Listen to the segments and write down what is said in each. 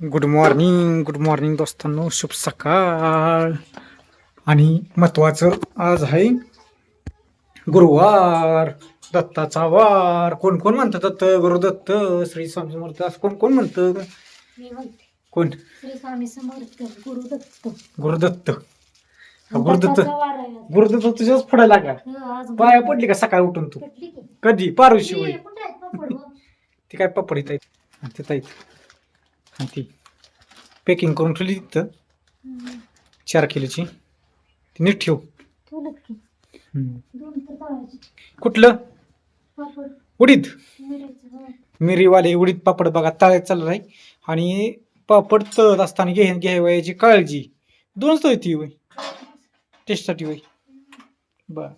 Good morning good morning दोस्तांनो. शुभ सकाळ. आणि महत्वाचं आज आहे गुरुवार दत्ताचा वार. कोण कोण म्हणतं दत्त? गुरुदत्त श्री स्वामी समर्थ. असं कोण कोण म्हणतं? मी म्हणते. कोण श्री स्वामी समर्थ गुरुदत्त गुरुदत्त हा, गुरुदत्त दत्ताचा वार आहे आज. गुरुदत्त तुझ्याच पुढे लागा हो, आज पाया पडली का सकाळी उठून तू? पडली की? कधी? पारुशी होई ए, कुठं आहेत पापड व? ती काय पपडीत आहेत? आणि तिथं आहेत. आणि ती पॅकिंग करून ठेवली तिथं. चार किलोची. ती नीट ठेव. हम्म. कुठलं? उडीद. हो. मिरीवाले उडीद पापड बघा तळ्यात चाललं आहे. आणि पापड तळत असताना घे घ्यावयाची काळजी. दोनच तळ ती होय. टेस्टसाठी होय. बर.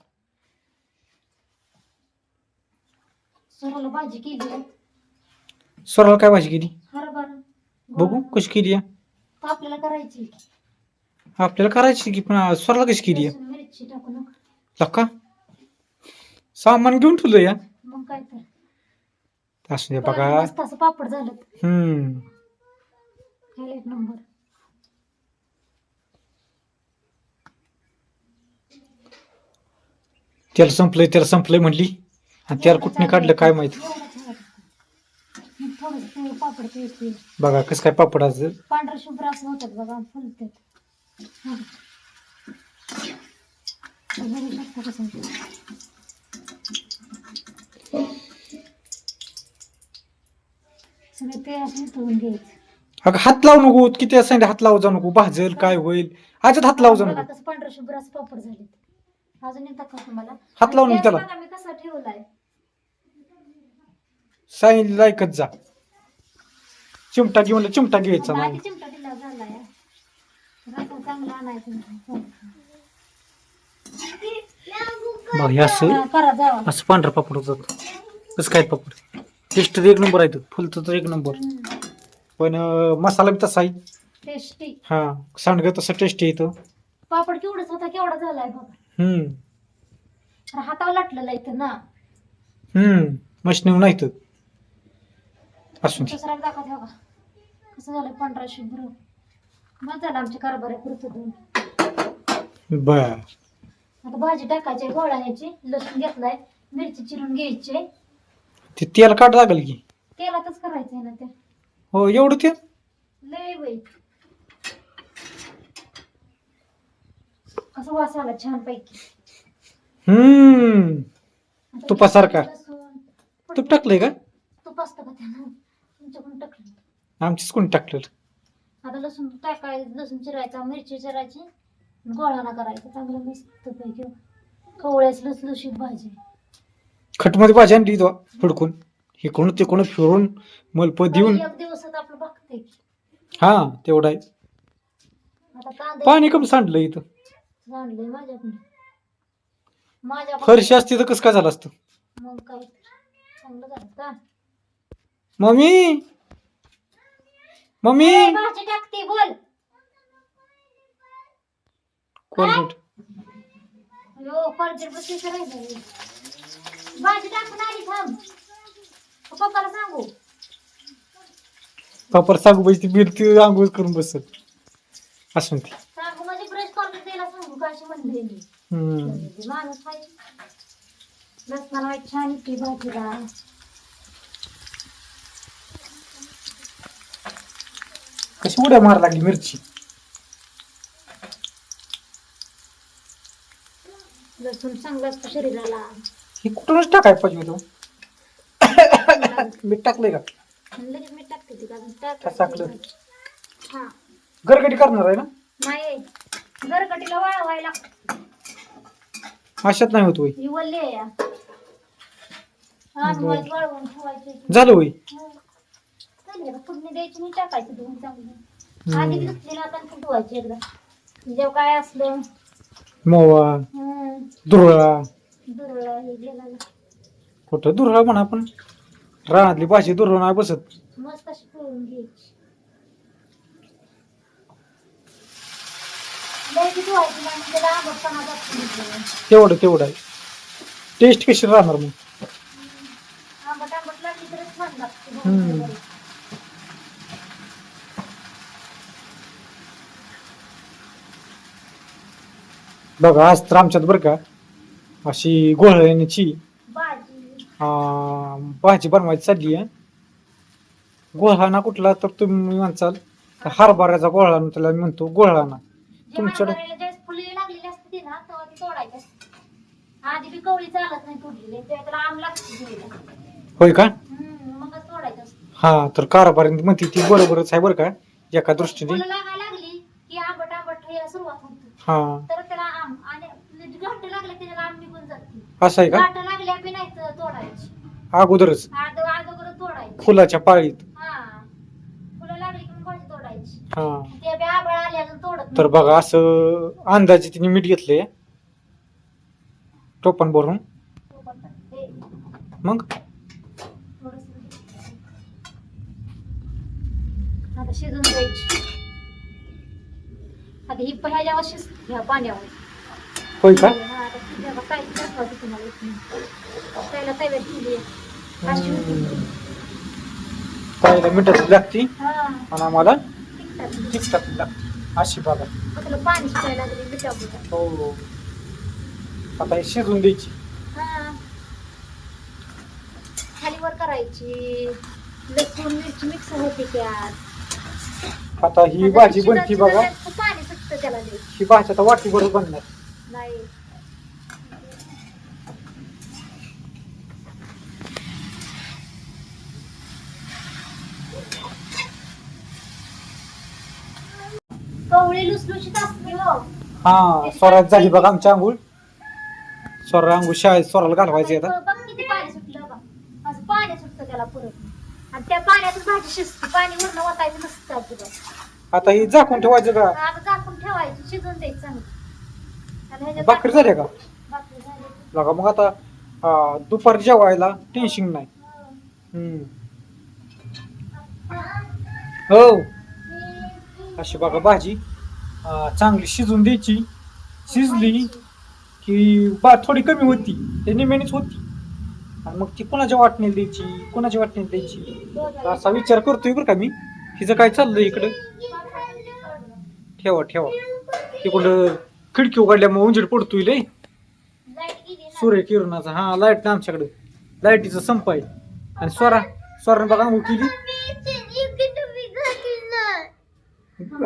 भाजी केली. स्वराला काय भाजी केली? हरभरा. बघू कशी केली आहे? आपल्याला करायची. आपल्याला करायची की पण स्वराला कशी केली आहे? लसूण, मिरची टाकून लक्का सामान घेऊन ठेवलं या. मग काय तर. असू दे तर बघा. मस्त असं पापड झालं. हम्म. खायला एक नंबर. त्याला संपलंय त्याला संपलंय म्हणली. आणि त्याला कुठने काढलं काय माहीत? थोडस पिवळं पापड बघा कसं काय पापड पांढरा शुभ्र असं होतात बघा फुलतात. हा. तर बघू शकता कसं होतं. सगळे ते असं धुवून घ्यायचं. अगं हात लावू नको किती सांगितलं हात लावू जाऊ नको. भाजल काय होईल? आजच हात लावू जाऊ बघा नको. कसं पांढरा शुभ्र असं पापड झाले अजून दाखव तुम्हाला. हात लावून आणि त्याला. गॅस बघा मी कसा ठेवलाय? सांगितलं ऐकत जा. चिमटा घेऊन चिमटा घ्यायचा आता मग. आधी चिमटा दिला झालाय. रसा चांगला आणायचा बघ हे असं करा जावा असं पांढरं पापड होतात कसं काय पापड? टेस्ट एक नंबर आहे फुलतं तर एक नंबर. पण मसाला बी तसा आहे. टेस्टी हा सांडगं तसं टेस्ट येतं पापड केवढाच होता केवढा झालाय बघा. हम्म. हातावर लाटलेला इथं ना. हम्म. मशनी नाही तर. असून दे. दुसरा दाखवा ठेवा कसं झालं पांढरा शुभ्र मग झालं आमच्या कारभार पुरतं दोन बर. आता भाजी टाकायची गोळा ह्याची लसूण घेतलाय मिरची चिरून घ्यायची ते तेल काढ लागेल की. तेलातच करायचंय ना ते. हो एवढं ते लय बाई. कसं वास आला छान पैकी हम्म तुपासारखा. तूप टाकलंय का? तूप असतं का त्यानं? तुमच्याकडून टाकलं. आमचीच कोणी टाकलेलं? आता लसूण टाकायचं लसूण चिरायचा मिरची चिरायची गोळाना करायचा. चांगलं मस्त पैकी कवळ्याच लसलुशीत भाजी. खटमध्ये भाजी आणली तो फडकून इकडून तिकडून फिरून मलप देऊन. एक दिवसात आपलं बघते हा तेवढा आहे. आता कांदे पाणी कमी सांडलं इथं. आणले माझ्याकडे माझ्या फरशी असती तर कसं काय झालं असतं? मग काय चांगलं झालं का? मम्मी? मम्मी? भाजी टाकते बोल. कोलगेट यो कॉलेजर बसली राहिलं भाजी टाकून आली थांब. पप्पाला सांगू. पापर सांगू पाहिजे ती बीर ती आंघोळ करून बसत. असून ती सांगू म्हणजे ब्रश कॉलेज द्यायला सांगू का अशी म्हणले मी. हम्म. माणूस आहे. लसणाला छान येते भाजीला. कशी उड्या मार लागली मिरची लसूण चांगला असतो शरीराला ही कुठूनच टाकाय पाहिजे होतं मीठ टाकलंय का लगेच मी टाकते ती अजून का टाकलं? हा गरगटी करणार आहे ना नाही गरगटीला वाळवायला अशात नाही होत होय ही वल्ली आहे या. आज वाळत वाळवून ठेवायची झालं फोडणी द्यायची मी टाकायची चांगली आधी घेतलेला एकदा. जेव्हा काय असलं. मोवा हम्म, दुरळा दुर्ळा हे गेला कुठं दुरळा म्हणा पण. रानातली भाजी दुरळा नाही बसत. मस्त अशी पिळून घ्यायची. द्यायची धुवायची आणि त्याला आंबटपणा जातो तेवढं तेवढं आहे. टेस्ट कशी राहणार मग? आंबट आंबट लागली तरच छान लागते. हम्म. बघा आज तर आमच्यात बरं का अशी गोळण्याची भाजी. बनवायची चालली आहे. गोळहाणा कुठला तर तुम्ही म्हणसाल तर हरभऱ्याचा गोळहाणा त्याला म्हणतो गोळहाणा तुमच्याकडे-. होय का? हा तर कारभारी म्हणते ती बरोबरच आहे बरं का एका दृष्टीने. हा. तर त्याला आम आणि लागले की त्याला आम निघून जाते. असं आहे का? घाट लागल्या बी नाही तर तोडायची. अगोदरच. अगोदर तोडायची. फुलाच्या पाळीत. हा. फुलं लागली की मग भाजी तोडायची? हा. ते बी आबळ आले अजून तोडत तर नाही. बघा असं अंदाजे तिने मीठ घेतलंय टोपण भरून. तो मग? थोडंसं घे. आता शिजून द्यायची. आता ही शिज ह्या पाण्यावर होय का? हा, आता शिजायला काय दाखवायचं तुम्हाला एक मिनिट. पहिला तव्यात ठेवली अशी होती. पाहिलं मिठाची लागती? हा. आणि आम्हाला. तिखटाची लागती अशी बघा मग पाणी लागले. हो. आता हे शिजून द्यायची. हा. खालीवर करायची. लसूण मिरची मिक्स होते त्यात. आता ही भाजी बनती बघा. पाणी त्याला ही आता वाटी बरोबर बनणार. नाही. कवळी लुसलुशीत असते हो. हा स्वरात झाली बघा आमच्या आंघोळ. स्वरा आंघोळ शाळेत स्वराला घालवायची आता. बघ किती पाणी सुटलं बघ. असं पाणी सुटतं त्याला परत आणि त्या पाण्यातच भाजी शिजते. पाणी वरण नसतं अजिबात. आता ही झाकून ठेवायचं का? आता झाकून ठेवायची शिजून द्यायचं चांगली. आणि ह्याच्यात भाकरी झाल्या का? भाकरी झाली. बघा मग आता हा, दुपारी जेवायला टेन्शन नाही. हम्म. हो. अशी बघा भाजी चांगली शिजून द्यायची. शिजली की बा थोडी कमी होती. ते निमेनीच होती. आणि मग ती कुणाच्या वाटणीला द्यायची कुणाच्या वाटणीला द्यायची? असा विचार करतोय बरं का मी. हिचं काय चाललंय इकडं? ठेवा ठेवा. इकडं खिडकी उघडल्यामुळे उंजीर पडतोय लय. सूर्य किरणाचा हा लाइट ना आमच्याकडे. लाईटीचा संप आहे. आणि स्वरा स्वरा बघा अंघोळ केली.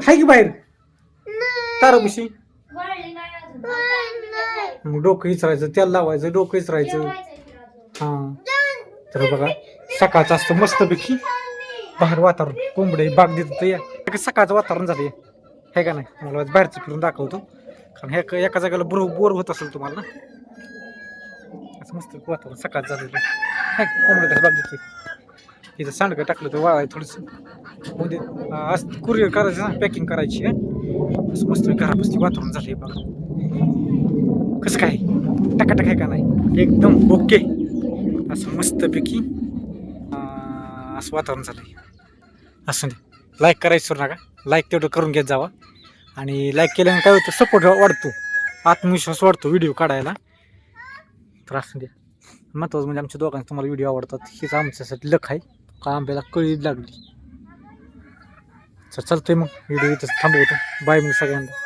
हाय की बाहेर? तारापुशी. मग डोकं इचरायचं तेल लावायचं डोकं इचरायचं. हा. तर बघा सकाळचं असतं मस्तपैकी. बाहेर वातावरण कोंबडे बाग देत या सकाळचं वातावरण झालं हे का नाही? मला बाहेरचं फिरून दाखवतो. कारण हे एका जागेला बोर बोर होत असेल तुम्हाला ना? असं मस्त वातावरण सकाळ झालेलं आहे. कोंबडे कसं बाग तिथं सांडगं टाकलं तर वाळाय थोडंसं. म्हणजे असं कुरिअर करायचं ना पॅकिंग करायची आहे. असं मस्त घरापासून वातावरण झालंय बघा. कसं काय? टकाटक आहे का नाही? एकदम ओके. असं मस्तपैकी असं वातावरण झालंय. असं नाही. लाईक करायचं विसरू नका. लाईक तेवढं करून घेत जावा. आणि लाईक केल्याने काय होतं सपोर्ट वाढतो. आत्मविश्वास वाढतो व्हिडिओ काढायला. तर असं द्या. महत्त्वाचं म्हणजे आमच्या दोघांना तुम्हाला व्हिडिओ आवडतात. हेच आमच्यासाठी लख आहे. का आंब्याला कळी लागली. तर चालतोय मग. व्हिडिओ इथं थांबवतो. बाय मग सगळ्यांना.